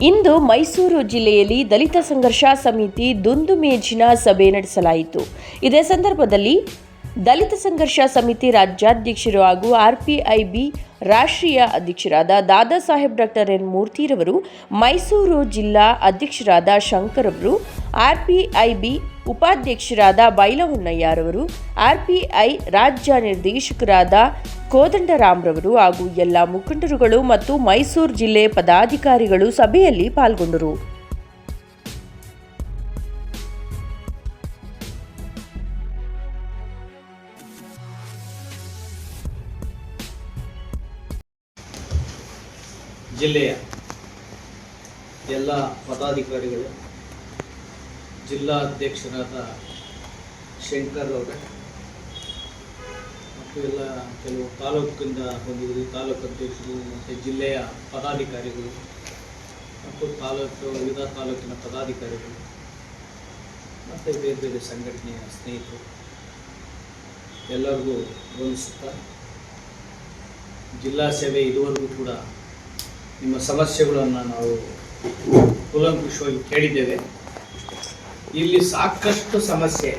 ಇಂದು ಮೈಸೂರು ಜಿಲ್ಲೆಯಲ್ಲಿ ದಲಿತ ಸಂಘರ್ಷ ಸಮಿತಿ ದುಂದು ಮೇಜಿನ ಸಭೆ ನಡೆಸಲಾಯಿತು. ಇದೇ ಸಂದರ್ಭದಲ್ಲಿ ದಲಿತ ಸಂಘರ್ಷ ಸಮಿತಿ ರಾಜ್ಯಾಧ್ಯಕ್ಷರು ಹಾಗೂ ಆರ್ಪಿಐಬಿ ರಾಷ್ಟ್ರೀಯ ಅಧ್ಯಕ್ಷರಾದ ದಾದಾ ಸಾಹೇಬ್ ಡಾಕ್ಟರ್ ಎನ್ ಮೂರ್ತಿರವರು, ಮೈಸೂರು ಜಿಲ್ಲಾ ಅಧ್ಯಕ್ಷರಾದ ಶಂಕರ್ ಅವರು ಆರ್ಪಿಐಬಿ ಉಪಾಧ್ಯಕ್ಷರಾದ ಬೈಲಹೊನ್ನಯ್ಯರವರು, ಆರ್ಪಿಐ ರಾಜ್ಯ ನಿರ್ದೇಶಕರಾದ ಕೋದಂಡರಾಮ್ರವರು ಹಾಗೂ ಎಲ್ಲ ಮುಖಂಡರುಗಳು ಮತ್ತು ಮೈಸೂರು ಜಿಲ್ಲೆ ಪದಾಧಿಕಾರಿಗಳು ಸಭೆಯಲ್ಲಿ ಪಾಲ್ಗೊಂಡರು. ಜಿಲ್ಲೆಯ ಎಲ್ಲ ಪದಾಧಿಕಾರಿಗಳು ಜಿಲ್ಲಾ ಅಧ್ಯಕ್ಷರಾದ ಶಂಕರ್ ಅವರೇ. ಮತ್ತು ಎಲ್ಲ ಕೆಲವು ತಾಲೂಕಿಂದ ಬಂದಿದ್ದರು ತಾಲೂಕು ಅಧ್ಯಕ್ಷರು ಮತ್ತು ಜಿಲ್ಲೆಯ ಪದಾಧಿಕಾರಿಗಳು ಮತ್ತು ತಾಲೂಕು, ವಿವಿಧ ತಾಲೂಕಿನ ಪದಾಧಿಕಾರಿಗಳು ಮತ್ತು ಬೇರೆ ಬೇರೆ ಸಂಘಟನೆಯ ಸ್ನೇಹಿತರು. ಎಲ್ಲರಿಗೂ ವಂದಿಸುತ್ತಾ ಜಿಲ್ಲಾ ಸೇವೆ ಇದುವರೆಗೂ ಕೂಡ ನಿಮ್ಮ ಸಮಸ್ಯೆಗಳನ್ನು ನಾವು ಕೂಲಂಕುಷವಾಗಿ ಕೇಳಿದ್ದೇವೆ. ಇಲ್ಲಿ ಸಾಕಷ್ಟು ಸಮಸ್ಯೆ.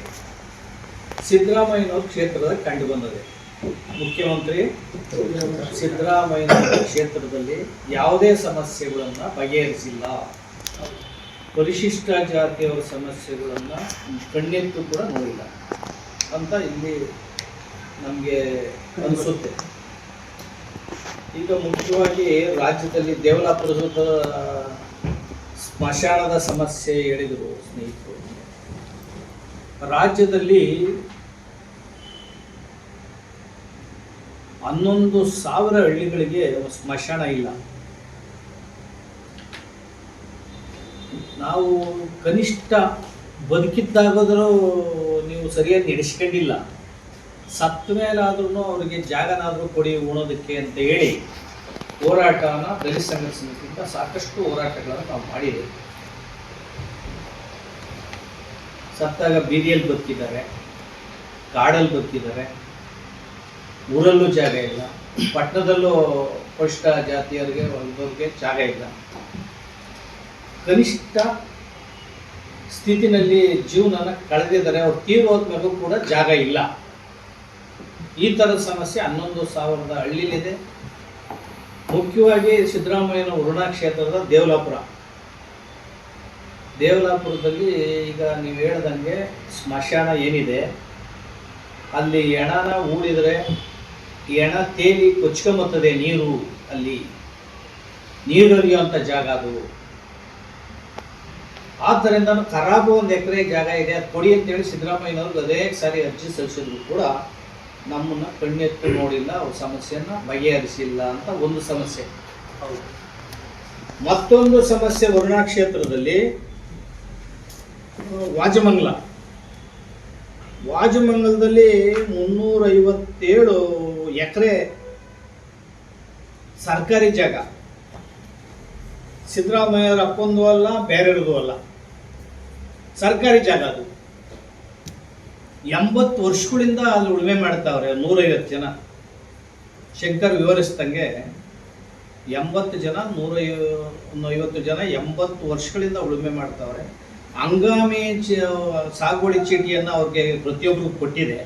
ಸಿದ್ದರಾಮಯ್ಯನವ್ರ ಕ್ಷೇತ್ರದಲ್ಲಿ ಕಂಡು ಬಂದಿದೆ ಮುಖ್ಯಮಂತ್ರಿ ಸಿದ್ದರಾಮಯ್ಯನವರ ಕ್ಷೇತ್ರದಲ್ಲಿ ಯಾವುದೇ ಸಮಸ್ಯೆಗಳನ್ನು ಬಗೆಹರಿಸಿಲ್ಲ. ಪರಿಶಿಷ್ಟ ಜಾತಿಯವರ ಸಮಸ್ಯೆಗಳನ್ನು ಕಣ್ಣೆತ್ತು ಕೂಡ ನೋಡಿಲ್ಲ. ಅಂತ ಇಲ್ಲಿ ನಮಗೆ ಅನಿಸುತ್ತೆ. ಈಗ ಮುಖ್ಯವಾಗಿ ರಾಜ್ಯದಲ್ಲಿ ದೇವಲಾಪುರದ ಸ್ಮಶಾನದ ಸಮಸ್ಯೆ ಹೇಳಿದರು ಸ್ನೇಹಿತರು. ರಾಜ್ಯದಲ್ಲಿ ಹನ್ನೊಂದು ಸಾವಿರ ಹಳ್ಳಿಗಳಿಗೆ ಸ್ಮಶಾನ ಇಲ್ಲ. ನಾವು ಕನಿಷ್ಠ ಬದುಕಿದ್ದಾಗಾದರೂ ನೀವು ಸರಿಯಾಗಿ ನಡೆಸ್ಕೊಂಡಿಲ್ಲ. ಸತ್ತ ಮೇಲಾದ್ರೂ ಅವರಿಗೆ ಜಾಗನಾದರೂ ಕೊಡಿ ಉಣೋದಕ್ಕೆ ಅಂತ ಹೇಳಿ ಹೋರಾಟನ ದಲಿತ ಸಮಿತಿಯಿಂದ ಸಾಕಷ್ಟು ಹೋರಾಟಗಳನ್ನು ನಾವು ಮಾಡಿದ್ದೇವೆ. ಸತ್ತಾಗ ಬೀದಿಯಲ್ಲಿ ಬದುಕಿದ್ದಾರೆ, ಕಾಡಲ್ಲಿ ಬದುಕಿದ್ದಾರೆ. ಊರಲ್ಲೂ ಜಾಗ ಇಲ್ಲ. ಪಟ್ಟಣದಲ್ಲೂ ಪರಿಷ್ಠ ಜಾತಿಯವರಿಗೆ ಒಂದೊಂದಿಗೆ ಜಾಗ ಇಲ್ಲ. ಕನಿಷ್ಠ ಸ್ಥಿತಿನಲ್ಲಿ ಜೀವನನ ಕಳೆದಿದ್ದಾರೆ. ಅವ್ರು ತೀರ್ ಹೋದ್ಮೇಲೂ ಕೂಡ ಜಾಗ ಇಲ್ಲ. ಈ ಥರದ ಸಮಸ್ಯೆ ಹನ್ನೊಂದು ಸಾವಿರದ ಹಳ್ಳಿಲಿದೆ. ಮುಖ್ಯವಾಗಿ ಸಿದ್ದರಾಮಯ್ಯನ ಉರುಣಾ ಕ್ಷೇತ್ರದ ದೇವಲಾಪುರ. ದೇವಲಾಪುರದಲ್ಲಿ ಈಗ ನೀವು ಹೇಳ್ದಂಗೆ ಸ್ಮಶಾನ ಏನಿದೆ ಅಲ್ಲಿ ಹೆಣನ ಹೂಡಿದರೆ ಹೆಣ ತೇಲಿ ಕೊಚ್ಕೊಂಬತ್ತದೆ ನೀರು ಅಲ್ಲಿ ನೀರು ಹರಿಯುವಂಥ ಜಾಗ ಅದು. ಆದ್ದರಿಂದ ಖರಾಬು ಒಂದು ಎಕರೆ ಜಾಗ ಇದೆ ಅದು ಕೊಡಿ ಅಂತೇಳಿ ಸಿದ್ದರಾಮಯ್ಯನವ್ರಿಗೆ ಅದೇ ಸಾರಿ ಅರ್ಜಿ ಸಲ್ಲಿಸಿದ್ರು ಕೂಡ ನಮ್ಮನ್ನ ಕಣ್ಣೆತ್ತು ನೋಡಿಲ್ಲ ಅವ್ರ ಸಮಸ್ಯೆಯನ್ನ ಬಗೆಹರಿಸಿಲ್ಲ ಅಂತ ಒಂದು ಸಮಸ್ಯೆ. ಹೌದು. ಮತ್ತೊಂದು ಸಮಸ್ಯೆ ವರುಣಾ ಕ್ಷೇತ್ರದಲ್ಲಿ ವಾಜಮಂಗಲ. ವಾಜಮಂಗಲದಲ್ಲಿ ಮುನ್ನೂರೈವತ್ತೇಳು ಎಕರೆ ಸರ್ಕಾರಿ ಜಾಗ. ಸಿದ್ದರಾಮಯ್ಯರ ಅಪ್ಪಂದು ಅಲ್ಲ, ಬೇರೆಯವ್ರದ್ದು ಅಲ್ಲ. ಸರ್ಕಾರಿ ಜಾಗ ಅದು. ಎಂಬತ್ತು ವರ್ಷಗಳಿಂದ ಅಲ್ಲಿ ಉಳುಮೆ ಮಾಡ್ತಾವ್ರೆ, ನೂರೈವತ್ತು ಜನ. ಶಂಕರ್ ವಿವರಿಸ್ದಂಗೆ ಎಂಬತ್ತು ಜನ ನೂರೈ ಐವತ್ತು ಜನ ಎಂಬತ್ತು ವರ್ಷಗಳಿಂದ ಉಳುಮೆ ಮಾಡ್ತಾವ್ರೆ. ಹಂಗಾಮಿ ಸಾಗುವಳಿ ಚೀಟಿಯನ್ನು ಅವ್ರಿಗೆ ಪ್ರತಿಯೊಬ್ಬರಿಗೂ ಕೊಟ್ಟಿದೆ.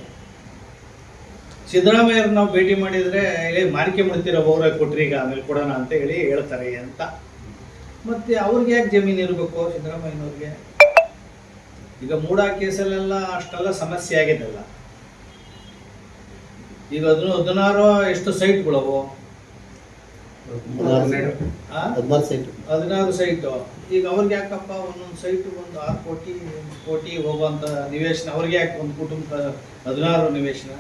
ಸಿದ್ದರಾಮಯ್ಯವ್ರನ್ನ ನಾವು ಭೇಟಿ ಮಾಡಿದರೆ ಹೇಳಿ ಮಾರಿಕೆ ಮಾಡ್ತಿರೋ ಹೋಗ್ರೆ ಕೊಟ್ರಿ ಈಗ, ಆಮೇಲೆ ಕೊಡೋಣ ಅಂತ ಹೇಳಿ ಹೇಳ್ತಾರೆ ಅಂತ. ಮತ್ತೆ ಅವ್ರಿಗೆ ಯಾಕೆ ಜಮೀನು ಇರಬೇಕು ಸಿದ್ದರಾಮಯ್ಯನವ್ರಿಗೆ? ಈಗ ಮೂಡ ಕೇಸಲ್ಲೆಲ್ಲ ಅಷ್ಟೆಲ್ಲ ಸಮಸ್ಯೆ ಆಗಿದ್ದಲ್ಲ. ಈಗ ಅದನ್ನು ಹದಿನಾರು ಎಷ್ಟು ಸೈಟ್ಗಳವು? ಹದಿನಾರು ಸೈಟ್ ಹದಿನಾರು ಸೈಟು ಈಗ ಅವ್ರಿಗೆ ಯಾಕಪ್ಪ ಒಂದೊಂದು ಸೈಟ್ ಒಂದು ಆರು ಕೋಟಿ ಒಂದು ಕೋಟಿ ಹೋಗುವಂತ ನಿವೇಶನ? ಅವ್ರಿಗೆ ಯಾಕೆ ಒಂದು ಕುಟುಂಬ ಹದಿನಾರು ನಿವೇಶನ?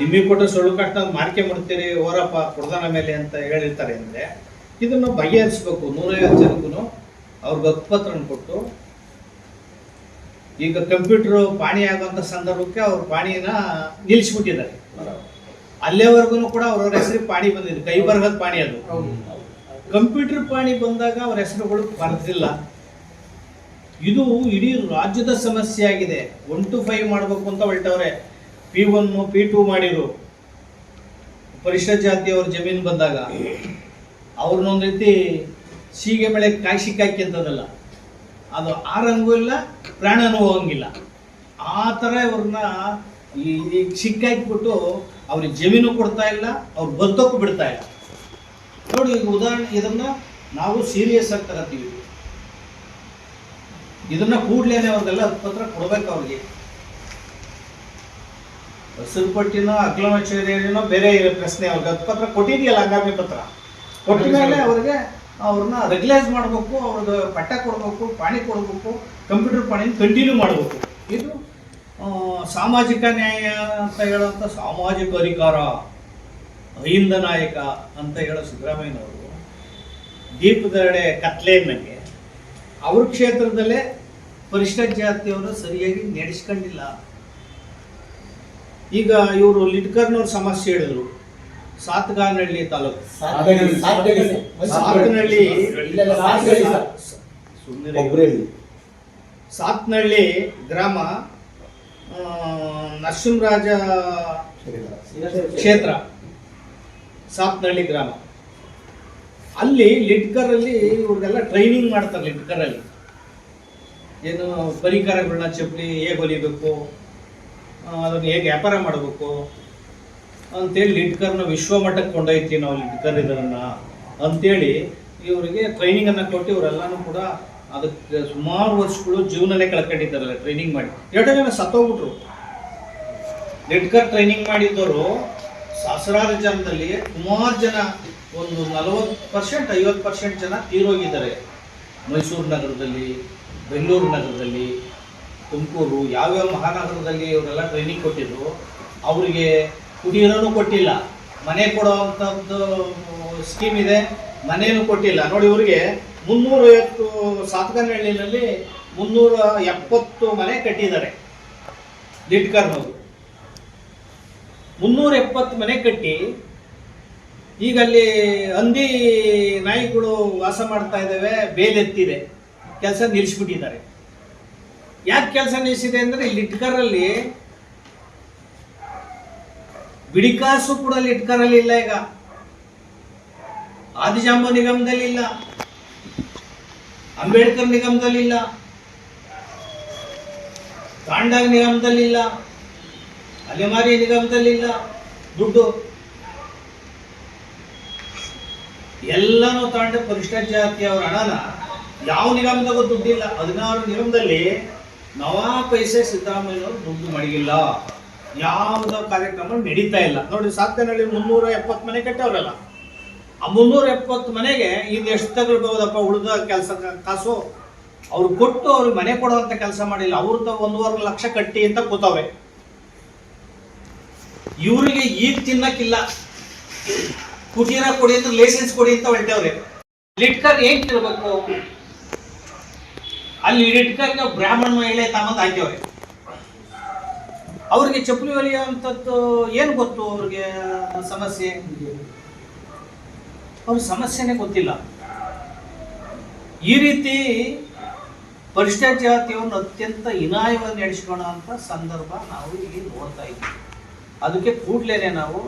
ನಿಮಗೆ ಕೊಟ್ಟು ಸುಳ್ಳು ಕಟ್ಟ ಮಾರಿಕೆ ಮಾಡ್ತೀರಿ ಓರಪ್ಪ ಕೊಡ್ದಾನ ಮೇಲೆ ಅಂತ ಹೇಳಿರ್ತಾರೆ ಅಂದರೆ ಇದನ್ನು ಬಗೆಹರಿಸ್ಬೇಕು. ನೂರೈವತ್ತು ಜನಕ್ಕೂ ಅವ್ರಿಗೆ ಹಕ್ಕುಪತ್ರನ ಕೊಟ್ಟು ಈಗ ಕಂಪ್ಯೂಟರ್ ಪಾಣಿ ಆಗುವಂಥ ಸಂದರ್ಭಕ್ಕೆ ಅವ್ರ ಪಾಣಿನ ನಿಲ್ಲಿಸ್ಬಿಟ್ಟಿದ್ದಾರೆ. ಅಲ್ಲೇವರೆಗೂ ಕೂಡ ಅವ್ರವ್ರ ಹೆಸರಿಗೆ ಪಾಣಿ ಬಂದಿದೆ ಕೈ ಬರಹದ ಪಾಣಿ ಅದು. ಕಂಪ್ಯೂಟರ್ ಪಾಣಿ ಬಂದಾಗ ಅವ್ರ ಹೆಸರುಗಳು ಬರೆದಿಲ್ಲ. ಇದು ಇಡೀ ರಾಜ್ಯದ ಸಮಸ್ಯೆ ಆಗಿದೆ. ಒನ್ ಟು ಫೈವ್ ಮಾಡಬೇಕು ಅಂತ ಹೊರಟವ್ರೆ. ಪಿ ಒನ್ ಪಿ ಟು ಮಾಡಿರು. ಪರಿಷತ್ ಜಾತಿಯವ್ರ ಜಮೀನು ಬಂದಾಗ. ಅವ್ರನ್ನೊಂದು ರೀತಿ ಸೀಗೆ ಮಳೆ ಕಾಯಿ ಅಂತದಲ್ಲ. ಅದು ಆರಂಗೂ ಇಲ್ಲ ಪ್ರಾಣನೂ ಹೋಗಂಗಿಲ್ಲ. ಆ ಥರ ಇವ್ರನ್ನ ಈ ಈ ಸಿಕ್ಕಾಕ್ಬಿಟ್ಟು ಅವ್ರಿಗೆ ಜಮೀನು ಕೊಡ್ತಾ ಇಲ್ಲ, ಅವ್ರು ಬದುಕು ಬಿಡ್ತಾ ಇಲ್ಲ. ನೋಡಿ, ಈಗ ಉದಾಹರಣೆ, ಇದನ್ನ ನಾವು ಸೀರಿಯಸ್ ಆಗಿ ತಗೋತೀವಿ. ಇದನ್ನ ಕೂಡ್ಲೇನೆ ಅವ್ರಿಗೆಲ್ಲ ಪತ್ರ ಕೊಡ್ಬೇಕು ಅವ್ರಿಗೆ. ಹಸಿರು ಪಟ್ಟಿನೋ ಬೇರೆ ಇರೋ ಪ್ರಶ್ನೆ, ಅವ್ರಿಗೆ ಹತ್ಪತ್ರ ಕೊಟ್ಟಿದೆಯಲ್ಲ ಹಂಗಾಮಿ ಪತ್ರ. ಕೊಟ್ಟ ಮೇಲೆ ಅವ್ರಿಗೆ ಅವ್ರನ್ನ ರೆಗ್ಯುಲೈಸ್ ಮಾಡಬೇಕು ಅವ್ರಿಗೆ ಪಟ್ಟ ಕೊಡಬೇಕು, ಪಾಣಿ ಕೊಡಬೇಕು, ಕಂಪ್ಯೂಟರ್ ಪಾಣಿನ ಕಂಟಿನ್ಯೂ ಮಾಡಬೇಕು. ಇದು ಸಾಮಾಜಿಕ ನ್ಯಾಯ ಅಂತ ಹೇಳುವಂಥ ಸಾಮಾಜಿಕ ಅಧಿಕಾರ ಅಹಿಂದ ನಾಯಕ ಅಂತ ಹೇಳೋ ಸಿದ್ದರಾಮಯ್ಯನವರು ದೀಪದೆಡೆ ನನಗೆ ಅವ್ರ ಕ್ಷೇತ್ರದಲ್ಲೇ ಪರಿಷ್ಠ ಜಾತಿಯವರು ಸರಿಯಾಗಿ ನಡೆಸ್ಕೊಂಡಿಲ್ಲ. ಈಗ ಇವರು ಲಿಟ್ಕರ್ನವ್ರ ಸಮಸ್ಯೆ ಹೇಳಿದ್ರು. ಸಾತ್ಗಾನಹಳ್ಳಿ ತಾಲೂಕು. ಸಾತ್ನಹಳ್ಳಿ ಸುಮ್ಮನೆ ಸಾತ್ನಹಳ್ಳಿ ಗ್ರಾಮ ನರಸಿಂಹರಾಜ ಕ್ಷೇತ್ರ, ಸಾತ್ನಹಳ್ಳಿ ಗ್ರಾಮ. ಅಲ್ಲಿ ಲಿಡ್ಕರಲ್ಲಿ ಇವ್ರಿಗೆಲ್ಲ ಟ್ರೈನಿಂಗ್ ಮಾಡ್ತಾರೆ ಲಿಡ್ಕರಲ್ಲಿ ಏನು ಪರಿಕರಗಳನ್ನ ಚಪ್ಪಲಿ ಹೇಗೆ ಹೊಲಿಬೇಕು ಅದನ್ನು ಹೇಗೆ ವ್ಯಾಪಾರ ಮಾಡಬೇಕು, ಅಂತೇಳಿ ಲಿಟ್ಕರ್ನ ವಿಶ್ವಮಟ್ಟಕ್ಕೆ ಕೊಂಡೊಯ್ತೀವಿ ನಾವು ಲಿಟ್ಕರ್ ಇದರನ್ನು ಅಂತೇಳಿ ಇವರಿಗೆ ಟ್ರೈನಿಂಗನ್ನು ಕೊಟ್ಟು ಇವರೆಲ್ಲನೂ ಕೂಡ ಅದಕ್ಕೆ ಸುಮಾರು ವರ್ಷಗಳು ಜೀವನನೇ ಕಳ್ಕೊಂಡಿದ್ದಾರಲ್ಲ ಟ್ರೈನಿಂಗ್ ಮಾಡಿ. ಎರಡು ಜನ ಸತ್ತೋಗ್ಬಿಟ್ರು. ನೆಟ್ಕರ್ ಟ್ರೈನಿಂಗ್ ಮಾಡಿದ್ದವರು ಸಹಸ್ರಾರು ಜನದಲ್ಲಿ ಸುಮಾರು ಜನ, ಒಂದು ನಲವತ್ತು ಪರ್ಸೆಂಟ್ ಐವತ್ತು ಪರ್ಸೆಂಟ್ ಜನ ತೀರೋಗಿದ್ದಾರೆ. ಮೈಸೂರು ನಗರದಲ್ಲಿ, ಬೆಂಗಳೂರು ನಗರದಲ್ಲಿ, ತುಮಕೂರು, ಯಾವ್ಯಾವ ಮಹಾನಗರದಲ್ಲಿ ಇವರೆಲ್ಲ ಟ್ರೈನಿಂಗ್ ಕೊಟ್ಟಿದ್ರು, ಅವರಿಗೆ ಕುಡಿಯೋನು ಕೊಟ್ಟಿಲ್ಲ. ಮನೆ ಕೊಡುವಂಥದ್ದು ಸ್ಕೀಮ್ ಇದೆ, ಮನೇನು ಕೊಟ್ಟಿಲ್ಲ. ನೋಡಿ, ಇವರಿಗೆ ಮುನ್ನೂರ ಐವತ್ತು ಸಾತ್ಗನಹಳ್ಳಿನಲ್ಲಿ ಮುನ್ನೂರ ಎಪ್ಪತ್ತು ಮನೆ ಕಟ್ಟಿದ್ದಾರೆ. ಲಿಟ್ಕರ್ನವರು ಮುನ್ನೂರ ಎಪ್ಪತ್ತು ಮನೆ ಕಟ್ಟಿ, ಈಗ ಅಲ್ಲಿ ಹಂದಿ ನಾಯಿಗಳು ವಾಸ ಮಾಡ್ತಾ ಇದ್ದಾವೆ ಬೇಲೆತ್ತಿದೆ ಕೆಲಸ ನಿಲ್ಲಿಸ್ಬಿಟ್ಟಿದ್ದಾರೆ ಯಾಕೆ ಕೆಲಸ ನಿಲ್ಲಿಸಿದೆ ಅಂದ್ರೆ ಲಿಟ್ಕರಲ್ಲಿ ಬಿಡಿಕಾಸು ಕೂಡ ಲಿಟ್ಕರಲ್ಲಿ ಇಲ್ಲ ಈಗ. ಆದಿಜಾಂಬ ನಿಗಮದಲ್ಲಿ ಇಲ್ಲ. ಅಂಬೇಡ್ಕರ್ ನಿಗಮದಲ್ಲಿ ಇಲ್ಲ ತಾಂಡಾಗ್ ನಿಗಮದಲ್ಲಿ ಇಲ್ಲ ಅಲೆಮಾರಿ ನಿಗಮದಲ್ಲಿ ಇಲ್ಲ ದುಡ್ಡು. ಎಲ್ಲನೂ ತಾಂಡ ಪರಿಷ್ಠ ಜಾತಿಯವರ ಹಣನ ಯಾವ ನಿಗಮದಾಗೂ ದುಡ್ಡಿಲ್ಲ. ಹದಿನಾರು ನಿಗಮದಲ್ಲಿ ನವಾ ಪೈಸೆ ಸಿದ್ದರಾಮಯ್ಯವರು ದುಡ್ಡು ಮಡಗಿಲ್ಲ. ಯಾವುದೋ ಕಾರ್ಯಕ್ರಮ ನಡೀತಾ ಇಲ್ಲ. ನೋಡಿ ಸಾತ್ಕನಹಳ್ಳಿ ಮುನ್ನೂರ ಎಪ್ಪತ್ತು ಮನೆ ಕಟ್ಟವ್ರಲ್ಲ. ಆ ಮುನ್ನೂರ ಎಪ್ಪತ್ತು ಮನೆಗೆ ಇದು ಎಷ್ಟು ತಗೊಳ್ಬಹುದಪ್ಪ ಉಳಿದ ಕೆಲಸ ಕಾಸು? ಅವ್ರು ಕೊಟ್ಟು ಅವ್ರಿಗೆ ಮನೆ ಕೊಡುವಂತ ಕೆಲಸ ಮಾಡಿಲ್ಲ. ಅವ್ರದ್ದು ಒಂದೂವರೆ ಲಕ್ಷ ಕಟ್ಟಿ ಅಂತ ಕೂತವೆ ಇವರಿಗೆ ಈಗ ತಿನ್ನಕ್ಕಿಲ್ಲ. ಕುಟೀರ ಕೊಡಿ ಅಂತ ಲೈಸೆನ್ಸ್ ಕೊಡಿ ಅಂತ ಹೊರಟವ್ರೆ. ಲಿಟ್ಕರ್ ಏನ್ ತಿನ್ಬೇಕು? ಅಲ್ಲಿ ಲಿಟ್ಕರ್ ಬ್ರಾಹ್ಮಣ ಮಹಿಳೆ ತಮ್ಮಂತ ಹಾಕ್ಯವ್ರೆ. ಅವ್ರಿಗೆ ಚಪ್ಪಲಿ ಹೊಲಿಯುವಂಥದ್ದು ಏನು ಗೊತ್ತು ಅವ್ರಿಗೆ ಸಮಸ್ಯೆ? ಅವ್ರ ಸಮಸ್ಯೆನೇ ಗೊತ್ತಿಲ್ಲ. ಈ ರೀತಿ ಪರಿಷ್ಠ ಜಾತಿಯನ್ನು ಅತ್ಯಂತ ಹೀನಾಯವಾಗಿ ನಡೆಸ್ಕೊಳ್ಳೋ ಅಂತ ಸಂದರ್ಭ ನಾವು ಇಲ್ಲಿ ನೋಡ್ತಾ ಇದ್ದೀವಿ. ಅದಕ್ಕೆ ಕೂಡಲೇ ನಾವು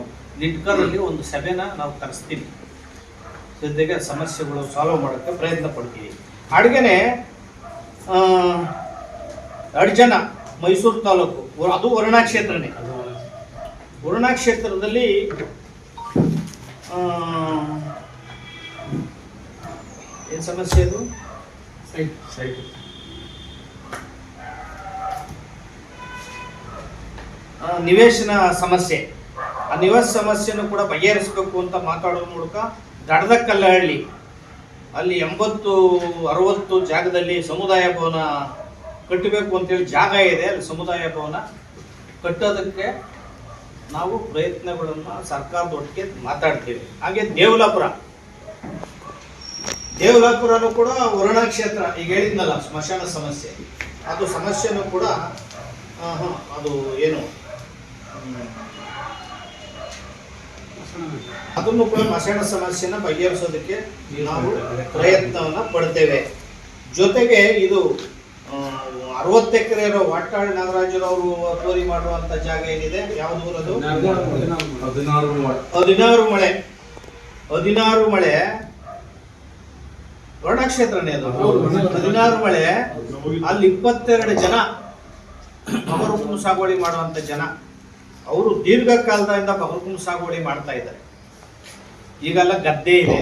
ನಿಟ್ಕರಲ್ಲಿ ಒಂದು ಸಭೆನ ನಾವು ಕರೆಸ್ತೀವಿ. ಜೊತೆಗೆ ಸಮಸ್ಯೆಗಳು ಸಾಲ್ವ್ ಮಾಡೋಕ್ಕೆ ಪ್ರಯತ್ನ ಪಡ್ತೀವಿ. ಅಡುಗೆನೆ ಅಡ್ಜನ ಮೈಸೂರು ತಾಲೂಕು ಅದು ವರುಣಾ ಕ್ಷೇತ್ರನೇ. ವರುಣಾ ಕ್ಷೇತ್ರದಲ್ಲಿ ಏನು ಸಮಸ್ಯೆ ಅದು ಸೈಟ್ ನಿವೇಶನ ಸಮಸ್ಯೆ. ಆ ನಿವಾಸ ಸಮಸ್ಯೆನೂ ಕೂಡ ಬಗೆಹರಿಸಬೇಕು ಅಂತ ಮಾತಾಡೋ ಮೂಲಕ ದಡದ ಕಲ್ಲಹಳ್ಳಿ ಅಲ್ಲಿ ಎಂಬತ್ತು ಅರವತ್ತು ಜಾಗದಲ್ಲಿ ಸಮುದಾಯ ಭವನ ಕಟ್ಟಬೇಕು ಅಂತೇಳಿ ಜಾಗ ಇದೆ. ಅಲ್ಲಿ ಸಮುದಾಯ ಭವನ ಕಟ್ಟೋದಕ್ಕೆ ನಾವು ಪ್ರಯತ್ನಗಳನ್ನು ಸರ್ಕಾರದ ಒಟ್ಟಿಗೆ ಮಾತಾಡ್ತೀವಿ. ಹಾಗೆ ದೇವಲಾಪುರ. ದೇವಲಾಪುರನು ಕೂಡ ವರುಣ ಕ್ಷೇತ್ರ ಈಗ ಹೇಳಿದ್ನಲ್ಲ ಸ್ಮಶಾನ ಸಮಸ್ಯೆ. ಅದು ಸಮಸ್ಯೆನೂ ಕೂಡ ಅದು ಏನು? ಹ್ಮ್. ಅದನ್ನು ಕೂಡ ಮಸಾಣ ಸಮಸ್ಯೆನ ಬಗೆಹರಿಸೋದಕ್ಕೆ ನಾವು ಪ್ರಯತ್ನವನ್ನ ಪಡ್ತೇವೆ. ಜೊತೆಗೆ ಇದು ಅರವತ್ತು ಎಕರೆ ಇರೋ ವಾಟಾಳ್ ನಾಗರಾಜರವರು ಒತ್ತುವರಿ ಮಾಡುವಂತ ಜಾಗ ಏನಿದೆ? ಯಾವ್ದು ಹದಿನಾರು ಮಳೆ. ಹದಿನಾರು ಮಳೆ. ವರ್ಣಕ್ಷೇತ್ರನೇ ಅದು. ಹದಿನಾರು ಮಳೆ, ಅಲ್ಲಿ ಇಪ್ಪತ್ತೆರಡು ಜನ ಬಗರುಕುಂ ಸಾಗುವಳಿ ಮಾಡುವಂತ ಜನ. ಅವರು ದೀರ್ಘಕಾಲದಿಂದ ಬಗರುಕುಂ ಸಾಗುವಳಿ ಮಾಡ್ತಾ ಇದ್ದಾರೆ. ಈಗೆಲ್ಲ ಗದ್ದೆ ಇದೆ.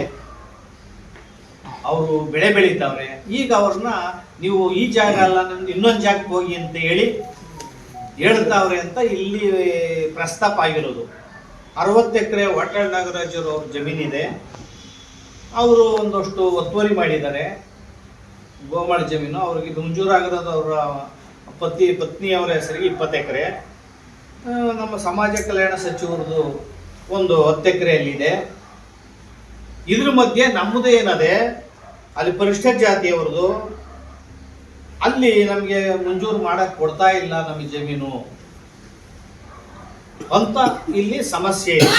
ಅವರು ಬೆಳೆ ಬೆಳೀತಾವ್ರೆ. ಈಗ ಅವ್ರನ್ನ ನೀವು ಈ ಜಾಗ ಅಲ್ಲ ಇನ್ನೊಂದು ಜಾಗಕ್ಕೆ ಹೋಗಿ ಅಂತ ಹೇಳಿ ಹೇಳ್ತಾವ್ರೆ ಅಂತ ಇಲ್ಲಿ ಪ್ರಸ್ತಾಪ ಆಗಿರೋದು. ಅರವತ್ತು ಎಕರೆ ವಾಟಾಳ್ ನಾಗರಾಜರು ಅವ್ರ ಜಮೀನಿದೆ. ಅವರು ಒಂದಷ್ಟು ಒತ್ತುವರಿ ಮಾಡಿದ್ದಾರೆ. ಗೋಮಾಳ ಜಮೀನು, ಅವ್ರಿಗೆ ಇದು ಮಂಜೂರಾಗಿರೋದು ಅವರ ಪತಿ ಪತ್ನಿಯವರ ಹೆಸರಿಗೆ ಇಪ್ಪತ್ತು ಎಕರೆ. ನಮ್ಮ ಸಮಾಜ ಕಲ್ಯಾಣ ಸಚಿವರದು ಒಂದು ಹತ್ತು ಎಕರೆಯಲ್ಲಿದೆ. ಇದ್ರ ಮಧ್ಯೆ ನಮ್ಮದು ಏನದೆ, ಅಲ್ಲಿ ಪರಿಷ್ಠ ಜಾತಿಯವ್ರದ್ದು ಅಲ್ಲಿ ನಮಗೆ ಮಂಜೂರು ಮಾಡಕ್ ಕೊಡ್ತಾ ಇಲ್ಲ ನಮಗೆ ಜಮೀನು. ಅಂತ ಇಲ್ಲಿ ಸಮಸ್ಯೆ ಇದೆ.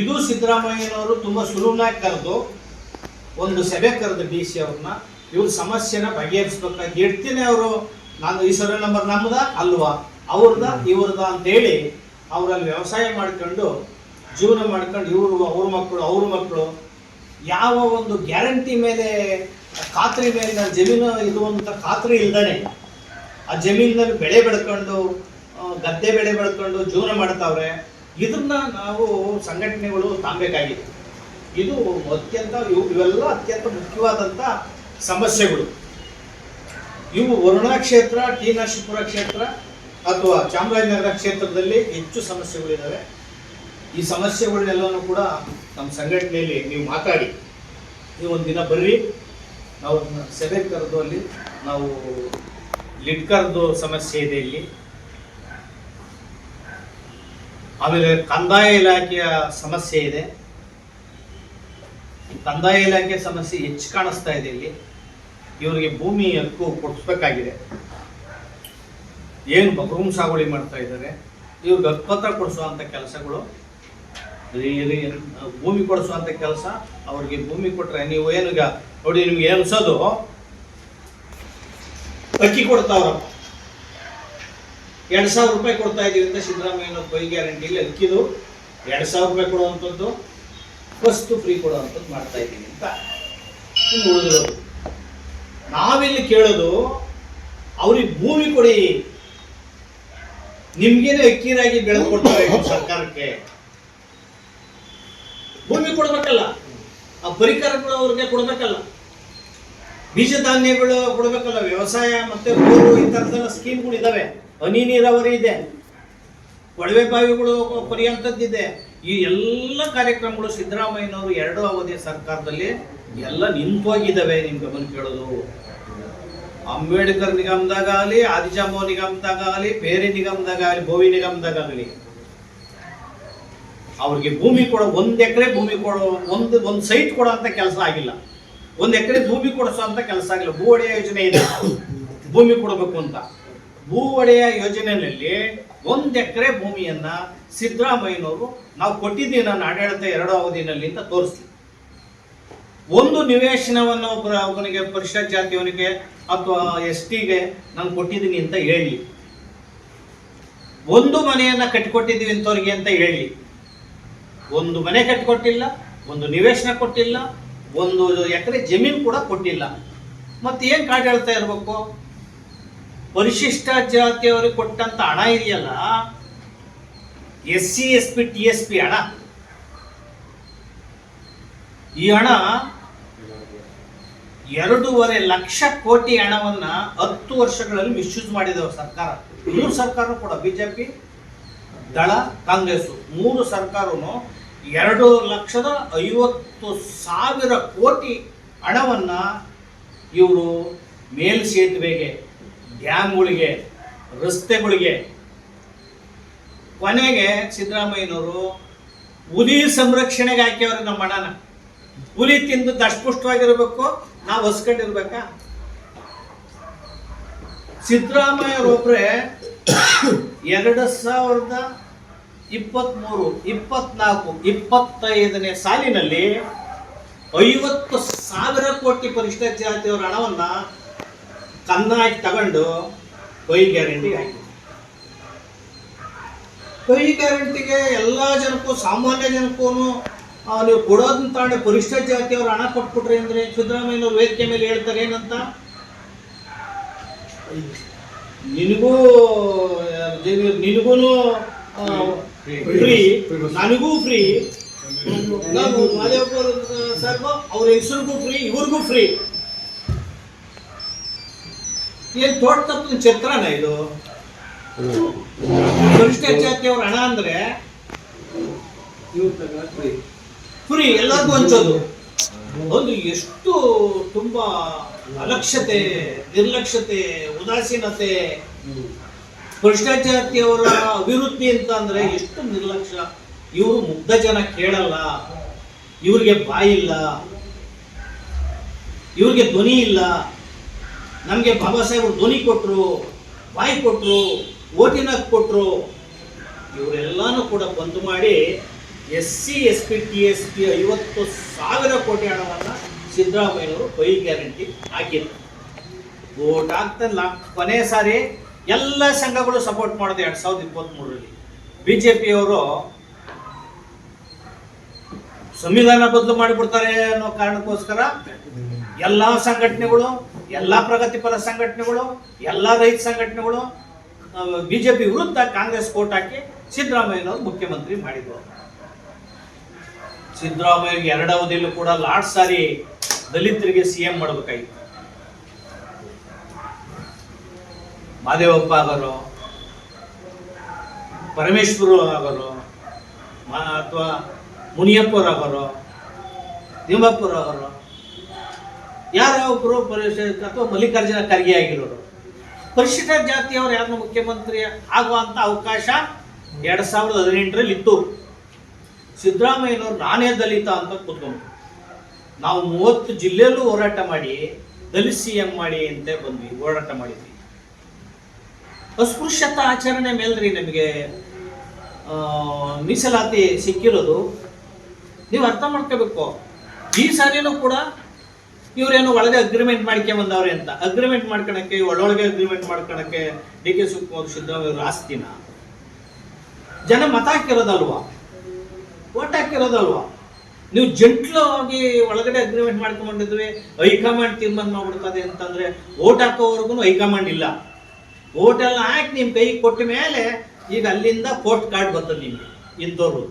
ಇದು ಸಿದ್ದರಾಮಯ್ಯನವರು ತುಂಬ ಸುಲಭನಾಗಿ ಕರೆದು ಒಂದು ಸಭೆ ಕರೆದು ಡಿ ಸಿ ಅವ್ರನ್ನ. ಇವ್ರ ಸಮಸ್ಯೆನ ಬಗೆಹರಿಸ್ಬೇಕಾಗಿ ಇಡ್ತೀನಿ ಅವರು. ನಾನು ಈ ಸರ್ವೆ ನಂಬರ್ ನಮ್ಮದ ಅಲ್ವಾ? ಅವ್ರದ, ಇವ್ರದ ಅಂತೇಳಿ ಅವರಲ್ಲಿ ವ್ಯವಸಾಯ ಮಾಡ್ಕೊಂಡು, ಜೀವನ ಮಾಡ್ಕೊಂಡು ಇವರು, ಅವ್ರ ಮಕ್ಕಳು ಅವ್ರ ಮಕ್ಕಳು ಯಾವ ಒಂದು ಗ್ಯಾರಂಟಿ ಮೇಲೆ, ಖಾತ್ರಿ ಮೇಲೆ ನನ್ನ ಜಮೀನು ಇರುವಂಥ ಖಾತ್ರಿ ಇಲ್ದಾನೆ ಆ ಜಮೀನಿನಲ್ಲಿ ಬೆಳೆ ಬೆಳ್ಕೊಂಡು ಗದ್ದೆ ಬೆಳೆ ಬೆಳ್ಕೊಂಡು ಜೀವನ ಮಾಡ್ತಾವ್ರೆ. ಇದನ್ನ ನಾವು ಸಂಘಟನೆಗಳು ತಾಂಬೇಕಾಗಿದೆ. ಇದು ಅತ್ಯಂತ ಇವು ಇವೆಲ್ಲ ಅತ್ಯಂತ ಮುಖ್ಯವಾದಂಥ ಸಮಸ್ಯೆಗಳು. ಇವು ವರುಣಾ ಕ್ಷೇತ್ರ, ಟಿ ನರಸೀಪುರ ಕ್ಷೇತ್ರ ಅಥವಾ ಚಾಮರಾಜನಗರ ಕ್ಷೇತ್ರದಲ್ಲಿ ಹೆಚ್ಚು ಸಮಸ್ಯೆಗಳಿದ್ದಾವೆ ಈ ಸಮಸ್ಯೆಗಳನ್ನೆಲ್ಲನೂ ಕೂಡ ನಮ್ಮ ಸಂಘಟನೆಯಲ್ಲಿ ನೀವು ಮಾತಾಡಿ. ನೀವು ಒಂದು ದಿನ ಬರ್ರಿ. ನಾವು ಸಭೆ ಕರೆದು ಅಲ್ಲಿ, ನಾವು ಲಿಡ್ಕರ್ದು ಸಮಸ್ಯೆ ಇದೆ ಇಲ್ಲಿ. ಆಮೇಲೆ ಕಂದಾಯ ಇಲಾಖೆಯ ಸಮಸ್ಯೆ ಇದೆ. ಕಂದಾಯ ಇಲಾಖೆ ಸಮಸ್ಯೆ ಹೆಚ್ಚು ಕಾಣಿಸ್ತಾ ಇದೆ ಇಲ್ಲಿ. ಇವರಿಗೆ ಭೂಮಿ ಹಕ್ಕು ಕೊಡಿಸ್ಬೇಕಾಗಿದೆ. ಏನು ಬಕ್ರೂಮ್ ಸಾಗುವಳಿ ಮಾಡ್ತಾ ಇದ್ದಾರೆ. ಇವ್ರಿಗೆ ಹಕ್ಕುಪತ್ರ ಕೊಡಿಸುವಂಥ ಕೆಲಸಗಳು. ಭೂಮಿ ಕೊಡಿಸುವಂಥ ಕೆಲಸ, ಅವ್ರಿಗೆ ಭೂಮಿ ಕೊಟ್ಟರೆ ನೀವು ಏನೀಗ ನೋಡಿ ನಿಮ್ಗೆ ಏನು ಅನ್ಸೋದು? ಅಕ್ಕಿ ಕೊಡ್ತಾವ್ರಪ್ಪ ಎರಡು ಸಾವಿರ ರೂಪಾಯಿ ಕೊಡ್ತಾ ಇದೀವಿ ಅಂತ ಸಿದ್ದರಾಮಯ್ಯ ಬೈ ಗ್ಯಾರಂಟಿಲಿ ಅಕ್ಕಿದು. ಎರಡು ಸಾವಿರ ರೂಪಾಯಿ ಕೊಡುವಂಥದ್ದು ವಸ್ತು ಫ್ರೀ ಕೊಡುವಂಥದ್ದು ಮಾಡ್ತಾ ಇದ್ದೀವಿ ಅಂತ. ಉಳಿದಿರೋದು ನಾವಿಲ್ಲಿ ಕೇಳೋದು, ಅವ್ರಿಗೆ ಭೂಮಿ ಕೊಡಿ. ನಿಮ್ಗೇನು ಹೆಕ್ಕಿನಾಗಿ ಬೆಳೆದು ಕೊಡ್ತಾರೆ ಸರ್ಕಾರಕ್ಕೆ? ಭೂಮಿ ಕೊಡ್ಬೇಕಲ್ಲ. ಆ ಪರಿಕರಗಳು ಅವ್ರಿಗೆ ಕೊಡ್ಬೇಕಲ್ಲ. ಬೀಜ ಧಾನ್ಯಗಳು ಕೊಡ್ಬೇಕಲ್ಲ, ವ್ಯವಸಾಯ ಮತ್ತೆ ಈ ಥರದ್ದೆಲ್ಲ ಸ್ಕೀಮ್ಗಳು ಇದಾವೆ. ಹನಿ ನೀರಾವರಿ ಇದೆ. ಕೊಳವೆ ಬಾವಿಗಳು ಪರ್ಯಂತದ್ದಿದೆ ಈ ಎಲ್ಲ ಕಾರ್ಯಕ್ರಮಗಳು ಸಿದ್ದರಾಮಯ್ಯನವರು ಎರಡು ಅವಧಿಯ ಸರ್ಕಾರದಲ್ಲಿ ಎಲ್ಲ ನಿಂತೋಗಿದ್ದಾವೆ. ನಿಮ್ ಗಮನ ಕೇಳೋದು. ಅಂಬೇಡ್ಕರ್ ನಿಗಮದಾಗ ಆಗಲಿ ನಿಗಮದಾಗಲಿ ನಿಗಮದಾಗ ಆಗಲಿ ಬೇರೆ ನಿಗಮದಾಗ ಆಗಲಿ ಭೋವಿ ಅವ್ರಿಗೆ ಭೂಮಿ ಕೊಡೋ ಒಂದ್ ಎಕರೆ ಭೂಮಿ ಕೊಡೋ ಒಂದು ಒಂದು ಸೈಟ್ ಕೊಡೋ ಅಂತ ಕೆಲಸ ಆಗಿಲ್ಲ. ಒಂದ್ ಎಕರೆ ಭೂಮಿ ಕೊಡಿಸೋ ಅಂತ ಕೆಲಸ ಆಗಿಲ್ಲ. ಭೂ ಯೋಜನೆ ಇದೆ. ಭೂಮಿ ಕೊಡಬೇಕು ಅಂತ. ಭೂ ಒಡೆಯ ಯೋಜನೆಯಲ್ಲಿ ಒಂದು ಎಕರೆ ಭೂಮಿಯನ್ನ ಸಿದ್ದರಾಮಯ್ಯನವರು ನಾವು ಕೊಟ್ಟಿದ್ದೀವಿ ನಾನು ಆಡಳಿತ ಎರಡು ಅವಧಿನಲ್ಲಿ ಅಂತ ತೋರಿಸ್ತೀವಿ ಒಂದು ನಿವೇಶನವನ್ನು ಒಬ್ಬರ ಅವನಿಗೆ, ಪರಿಷತ್ ಜಾತಿಯವನಿಗೆ ಅಥವಾ ಎಸ್ ಟಿಗೆ ನಾನು ಕೊಟ್ಟಿದ್ದೀನಿ ಅಂತ ಹೇಳಿ. ಒಂದು ಮನೆಯನ್ನ ಕಟ್ಟಿಕೊಟ್ಟಿದ್ದೀವಿ ಅಂತವ್ರಿಗೆ ಅಂತ ಹೇಳಿ. ಒಂದು ಮನೆ ಕಟ್ಟಿಕೊಟ್ಟಿಲ್ಲ, ಒಂದು ನಿವೇಶನ ಕೊಟ್ಟಿಲ್ಲ, ಒಂದು ಎಕರೆ ಜಮೀನು ಕೂಡ ಕೊಟ್ಟಿಲ್ಲ. ಮತ್ತೆ ಏನ್ ಹೇಳ್ತಾ ಇರ್ಬೇಕು? ಪರಿಶಿಷ್ಟ ಜಾತಿಯವರಿಗೆ ಕೊಟ್ಟಂತ ಹಣ ಇದೆಯಲ್ಲ S C S P T S P ಹಣ. ಈ ಹಣ ಎರಡೂವರೆ ಲಕ್ಷ ಕೋಟಿ ಹಣವನ್ನ ಹತ್ತು ವರ್ಷಗಳಲ್ಲಿ ಮಿಸ್ಯೂಸ್ ಮಾಡಿದವ ಸರ್ಕಾರ. ಮೂರು ಸರ್ಕಾರ ಕೂಡ, ಬಿಜೆಪಿ, ದಳ, ಕಾಂಗ್ರೆಸ್. ಮೂರು ಸರ್ಕಾರನು ಎರಡು ಲಕ್ಷದ ಐವತ್ತು ಸಾವಿರ ಕೋಟಿ ಹಣವನ್ನ ಇವರು ಮೇಲ್ ಸೇತುವೆಗೆ ಡ್ಯಾಮ್ಗಳಿಗೆ, ರಸ್ತೆಗಳಿಗೆ. ಕೊನೆಗೆ ಸಿದ್ದರಾಮಯ್ಯನವರು ಹುಲಿ ಸಂರಕ್ಷಣೆಗೆ ಹಾಕ್ಯವ್ರಿ ನಮ್ಮ ಹಣನ ಹುಲಿ ತಿಂದು ದಷ್ಟಪುಷ್ಟವಾಗಿರ್ಬೇಕು, ನಾವು ಹೊಸ್ಕೊಂಡಿರ್ಬೇಕಾ ಸಿದ್ದರಾಮಯ್ಯರೊಬ್ಬರೇ ಎರಡು ಸಾವಿರದ ಇಪ್ಪತ್ಮೂರು, ಇಪ್ಪತ್ನಾಲ್ಕು, ಇಪ್ಪತ್ತೈದನೇ ಸಾಲಿನಲ್ಲಿ ಐವತ್ತು ಸಾವಿರ ಕೋಟಿ ಪರಿಷ್ಠ ಜಾತಿಯವರ ಹಣವನ್ನ ಕನ್ನಾಗಿ ತಗೊಂಡು ಕೊಯ್ ಗ್ಯಾರಂಟಿಗೆ ಹಾಕಿ. ಕೊಯ್ ಗ್ಯಾರಂಟಿಗೆ ಎಲ್ಲ ಜನಕ್ಕೂ ಸಾಮಾನ್ಯ ಜನಕ್ಕೂ ನೀವು ಕೊಡೋದನ್ನ ತಾಂಡೆ ಪರಿಷ್ಠ ಜಾತಿಯವರು ಹಣ ಕೊಟ್ಬಿಟ್ರಿ ಅಂದ್ರೆ ಸಿದ್ದರಾಮಯ್ಯನವ್ರು ವೇದಿಕೆ ಮೇಲೆ ಹೇಳ್ತಾರೆ ಏನಂತ? ನಿನಗೂ ನಿನಗೂ ಫ್ರೀ ನನಗೂ ಫ್ರೀ ನಾನು ಮಾದೇವಪ್ಪ ಸರ್ಗೂ ಅವ್ರ ಹೆಸರಿಗೂ ಫ್ರೀ ಇವ್ರಿಗೂ ಫ್ರೀ ಏನ್ ತೋಟ ತಪ್ಪಿನ ಚಿತ್ರನ ಇದು? ಪರಿಷ್ಠ ಜಾತಿಯವ್ರ ಹಣ ಅಂದ್ರೆ? ಫ್ರೀ ಎಲ್ಲರಿಗೂ ಹಂಚೋದು ಒಂದು ಎಷ್ಟು ತುಂಬಾ ಅಲಕ್ಷತೆ ನಿರ್ಲಕ್ಷ್ಯತೆ, ಉದಾಸೀನತೆ. ಭ್ರಷ್ಟಾಚಾರ್ಯವರ ಅಭಿವೃದ್ಧಿ ಅಂತ ಅಂದ್ರೆ ಎಷ್ಟು ನಿರ್ಲಕ್ಷ್ಯ. ಇವರು ಮುಗ್ಧ ಜನ ಕೇಳಲ್ಲ. ಇವ್ರಿಗೆ ಬಾಯಿಲ್ಲ. ಇವ್ರಿಗೆ ಧ್ವನಿ ಇಲ್ಲ. ನಮಗೆ ಬಾಬಾ ಸಾಹೇಬರು ಧ್ವನಿ ಕೊಟ್ಟರು ಬಾಯಿ ಕೊಟ್ಟರು ಓಟಿನ ಕೊಟ್ಟರು ಇವರೆಲ್ಲನೂ ಕೂಡ ಬಂದು ಮಾಡಿ S C S P T S P ಐವತ್ತು ಸಾವಿರ ಕೋಟಿ ಹಣವನ್ನು ಸಿದ್ದರಾಮಯ್ಯನವರು ಬೈ ಗ್ಯಾರಂಟಿ ಹಾಕಿದ್ರು. ಓಟ್ ಆಗ್ತಲ್ಲ. ಕೊನೆ ಸಾರಿ ಎಲ್ಲ ಸಂಘಗಳು ಸಪೋರ್ಟ್ ಮಾಡಿದೆ ಎರಡು ಸಾವಿರದ ಇಪ್ಪತ್ತ್ಮೂರರಲ್ಲಿ ಬಿ ಜೆ ಪಿಯವರು ಸಂವಿಧಾನ ಬದಲು ಮಾಡಿಬಿಡ್ತಾರೆ ಅನ್ನೋ ಕಾರಣಕ್ಕೋಸ್ಕರ ಎಲ್ಲಾ ಸಂಘಟನೆಗಳು, ಎಲ್ಲಾ ಪ್ರಗತಿಪರ ಸಂಘಟನೆಗಳು, ಎಲ್ಲಾ ರೈತ ಸಂಘಟನೆಗಳು ಬಿಜೆಪಿ ವಿರುದ್ಧ ಕಾಂಗ್ರೆಸ್ ಕೋಟ್ ಹಾಕಿ ಸಿದ್ದರಾಮಯ್ಯನವರು ಮುಖ್ಯಮಂತ್ರಿ ಮಾಡಿದ್ರು. ಸಿದ್ದರಾಮಯ್ಯ ಎರಡು ಕೂಡ ಲಾಡ್ ಸಾರಿ ದಲಿತರಿಗೆ ಸಿಎಂ ಮಾಡಬೇಕಾಗಿತ್ತು. ಮಾದೇವಪ್ಪ ಅವರು ಪರಮೇಶ್ವರು ಮಾ ಅಥವಾ ಮುನಿಯಪ್ಪರವರು, ತಿಮ್ಮಪ್ಪರವರು ಯಾರೋ ಒಬ್ಬರು ಅಥವಾ ಮಲ್ಲಿಕಾರ್ಜುನ ಖರ್ಗೆ ಆಗಿರೋರು. ಪರಿಶಿಷ್ಟ ಜಾತಿಯವರು ಯಾರನ್ನ ಮುಖ್ಯಮಂತ್ರಿ ಆಗುವಂತ ಅವಕಾಶ ಎರಡ್ ಸಾವಿರದ ಹದಿನೆಂಟರಲ್ಲಿ ಇತ್ತು. ಸಿದ್ದರಾಮಯ್ಯನವರು ನಾನೇ ದಲಿತ ಅಂತ ಕೂತ್ಕೊಂಡು ನಾವು ಮೂವತ್ತು ಜಿಲ್ಲೆಯಲ್ಲೂ ಹೋರಾಟ ಮಾಡಿ, ದಲಿತ ಸಿ ಎಂ ಮಾಡಿ ಅಂತ ಬಂದ್ವಿ, ಹೋರಾಟ ಮಾಡಿದ್ವಿ. ಅಸ್ಪೃಶ್ಯತಾ ಆಚರಣೆ ಮೇಲ್ರಿ ನಮಗೆ ಮೀಸಲಾತಿ ಸಿಕ್ಕಿರೋದು. ನೀವು ಅರ್ಥ ಮಾಡ್ಕೋಬೇಕು. ಈ ಸಾರಿನೂ ಕೂಡ ಇವರೇನು ಒಳಗೆ ಅಗ್ರಿಮೆಂಟ್ ಮಾಡ್ಕೊಂಬಂದವ್ರೆ ಅಂತ. ಅಗ್ರಿಮೆಂಟ್ ಮಾಡ್ಕೊಳಕ್ಕೆ ಒಳೊಳಗೆ ಅಗ್ರಿಮೆಂಟ್ ಮಾಡ್ಕೊಳಕ್ಕೆ ಡಿ ಕೆ ಶಿವಕುಮಾರ್ ಸಿದ್ದರಾಮಯ್ಯ ಆಸ್ತಿನ. ಜನ ಮತ ಹಾಕಿರೋದಲ್ವಾ? ಓಟ್ ಹಾಕಿರೋದಲ್ವಾ? ನೀವು ಜಂಟ್ಲಾಗಿ ಒಳಗಡೆ ಅಗ್ರಿಮೆಂಟ್ ಮಾಡ್ಕೊಂಡಿದ್ವಿ ಹೈಕಮಾಂಡ್ ತೀರ್ಮಾನ ಮಾಡ್ಬಿಡ್ತದೆ ಅಂತಂದ್ರೆ ಓಟ್ ಹಾಕೋವರೆಗೂ ಹೈಕಮಾಂಡ್ ಇಲ್ಲ. ಓಟ್ ಎಲ್ಲ ಹಾಕಿ ನಿಮ್ಮ ಕೈ ಕೊಟ್ಟ ಮೇಲೆ ಈಗ ಅಲ್ಲಿಂದ ಕೋರ್ಟ್ ಕಾರ್ಡ್ ಬರ್ತದೆ ನಿಮಗೆ. ಇಂಥವ್ರು